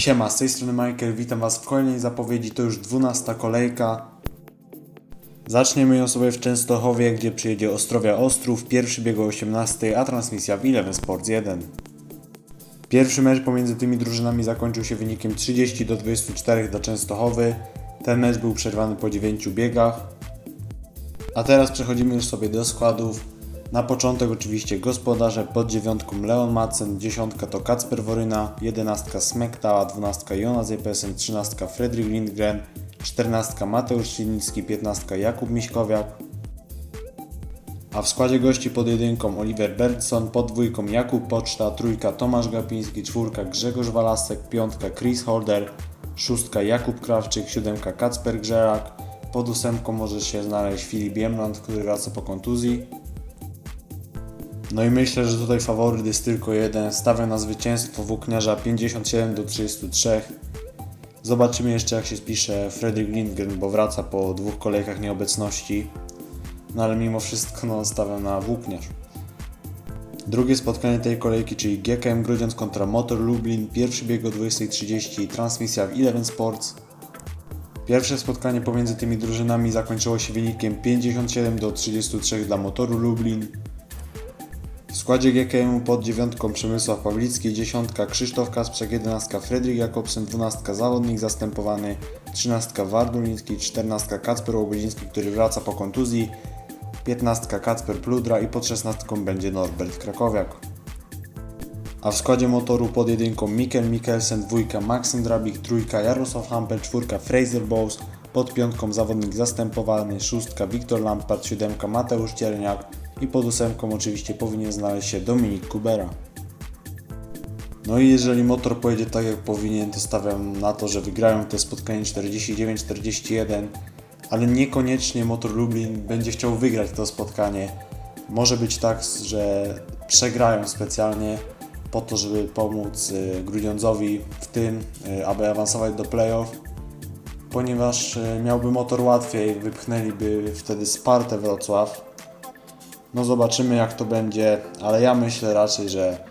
Siema, z tej strony Michael, witam Was w kolejnej zapowiedzi, to już 12 kolejka. Zaczniemy ją sobie w Częstochowie, gdzie przyjedzie Ostrowia Ostrów, pierwszy bieg o 18, a transmisja w Eleven Sports 1. Pierwszy mecz pomiędzy tymi drużynami zakończył się wynikiem 30 do 24 dla Częstochowy. Ten mecz był przerwany po 9 biegach. A teraz przechodzimy już sobie do składów. Na początek oczywiście gospodarze pod dziewiątką Leon Madsen, dziesiątka to Kacper Woryna, jedenastka Smektała, dwunastka Jonas Jepesen, trzynastka Fredrik Lindgren, czternastka Mateusz Silnicki, piętnastka Jakub Miśkowiak, a w składzie gości pod jedynką Oliver Bergson, pod dwójką Jakub Poczta, trójka Tomasz Gapiński, czwórka Grzegorz Walasek, piątka Chris Holder, szóstka Jakub Krawczyk, siódemka Kacper Grzerak, pod ósemką może się znaleźć Filip Jemland, który wraca po kontuzji. No i myślę, że tutaj faworyt jest tylko jeden. Stawiam na zwycięstwo włókniarza 57 do 33. Zobaczymy jeszcze jak się spisze Fredrik Lindgren, bo wraca po dwóch kolejkach nieobecności. No ale mimo wszystko no, stawiam na włókniarz. Drugie spotkanie tej kolejki, czyli GKM Grudziądz kontra Motor Lublin. Pierwszy bieg o 20.30, transmisja w Eleven Sports. Pierwsze spotkanie pomiędzy tymi drużynami zakończyło się wynikiem 57 do 33 dla Motoru Lublin. Składzie GKM pod dziewiątką Przemysław Pawlicki, dziesiątka Krzysztof Kasprzak, jedenastka Fredrik Jakobsen, dwunastka zawodnik zastępowany, trzynastka Warduliński, czternastka Kacper Łobodziński, który wraca po kontuzji, piętnastka Kacper Pludra i pod szesnastką będzie Norbert Krakowiak. A w składzie motoru pod jedynką Mikkel Mikkelsen, dwójka Maksym Drabik, trójka Jarosław Hampel, czwórka Fraser Bowes, pod piątką zawodnik zastępowany, szóstka Wiktor Lampard, siódemka Mateusz Cierniak i pod ósemką oczywiście powinien znaleźć się Dominik Kubera. No i jeżeli motor pojedzie tak jak powinien, to stawiam na to, że wygrają te spotkanie 49-41, ale niekoniecznie motor Lublin będzie chciał wygrać to spotkanie. Może być tak, że przegrają specjalnie po to, żeby pomóc y, Grudziądzowi w tym, y, aby awansować do playoff, ponieważ y, miałby motor łatwiej, wypchnęliby wtedy Spartę Wrocław. No zobaczymy jak to będzie, ale ja myślę raczej, że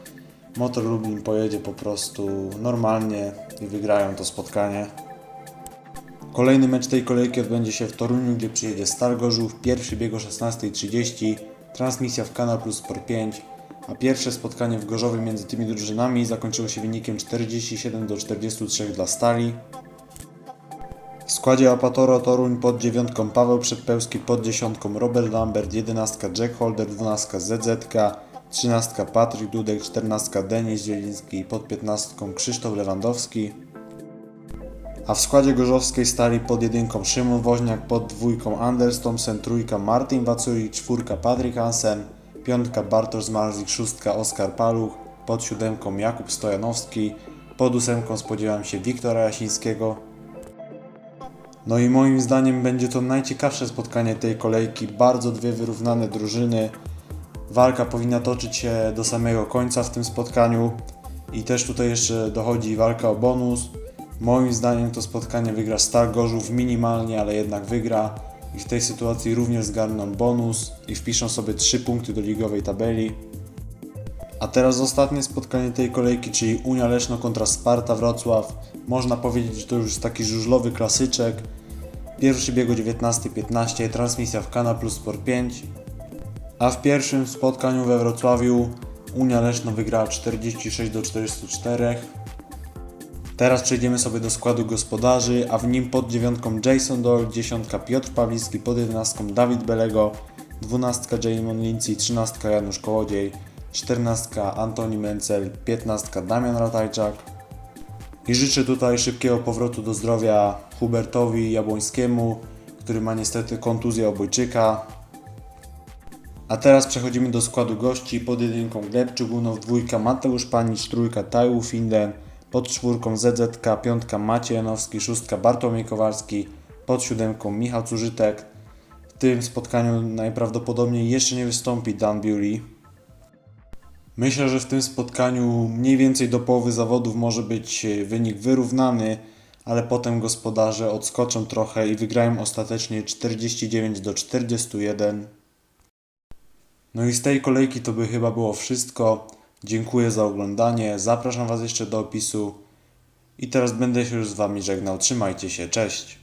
Motor Lublin pojedzie po prostu normalnie i wygrają to spotkanie. Kolejny mecz tej kolejki odbędzie się w Toruniu, gdzie przyjedzie Stal Gorzów, pierwszy bieg o 16.30, transmisja w Kanal Plus Sport 5, a pierwsze spotkanie w Gorzowie między tymi drużynami zakończyło się wynikiem 47 do 43 dla Stali. W składzie Apatoro Toruń pod dziewiątką Paweł Przedpełski, pod dziesiątką Robert Lambert, jedenastka Jack Holder, dwunastka ZZK, trzynastka Patryk Dudek, czternastka Denis Zieliński, pod piętnastką Krzysztof Lewandowski. A w składzie gorzowskiej stali pod jedynką Szymon Woźniak, pod dwójką Anders Thompson, trójka Martin Waculik, czwórka Patryk Hansen, piątka Bartosz Zmarzik, szóstka Oskar Paluch, pod siódemką Jakub Stojanowski, pod ósemką spodziewam się Wiktora Jasińskiego, no i moim zdaniem będzie to najciekawsze spotkanie tej kolejki. Bardzo dwie wyrównane drużyny. Walka powinna toczyć się do samego końca w tym spotkaniu. I też tutaj jeszcze dochodzi walka o bonus. Moim zdaniem to spotkanie wygra Stal Gorzów minimalnie, ale jednak wygra. I w tej sytuacji również zgarną bonus i wpiszą sobie 3 punkty do ligowej tabeli. A teraz ostatnie spotkanie tej kolejki, czyli Unia Leszno kontra Sparta Wrocław. Można powiedzieć, że to już jest taki żużlowy klasyczek. Pierwszy bieg o 19.15, transmisja w Kanal Plus Sport 5. A w pierwszym spotkaniu we Wrocławiu Unia Leszno wygrała 46 do 44. Teraz przejdziemy sobie do składu gospodarzy, a w nim pod dziewiątką Jason Doyle, dziesiątka Piotr Pawlicki, pod jedenastką Dawid Belego, dwunastka Jamon Lindsay, trzynastka Janusz Kołodziej, czternastka Antoni Mencel, piętnastka Damian Ratajczak. I życzę tutaj szybkiego powrotu do zdrowia Hubertowi Jabłońskiemu, który ma niestety kontuzję obojczyka. A teraz przechodzimy do składu gości. Pod jedynką Gleb Czugunow, dwójka Mateusz Panicz, trójka Taju Finden, pod czwórką ZZK, piątka Maciej Janowski, szóstka Bartłomiej Kowalski, pod siódemką Michał Cużytek. W tym spotkaniu najprawdopodobniej jeszcze nie wystąpi Dan Bewley. Myślę, że w tym spotkaniu mniej więcej do połowy zawodów może być e, wynik wyrównany, ale potem gospodarze odskoczą trochę i wygrają ostatecznie 49 do 41. No i z tej kolejki to by chyba było wszystko. Dziękuję za oglądanie. Zapraszam Was jeszcze do opisu I teraz będę się już z Wami żegnał. Trzymajcie się, cześć!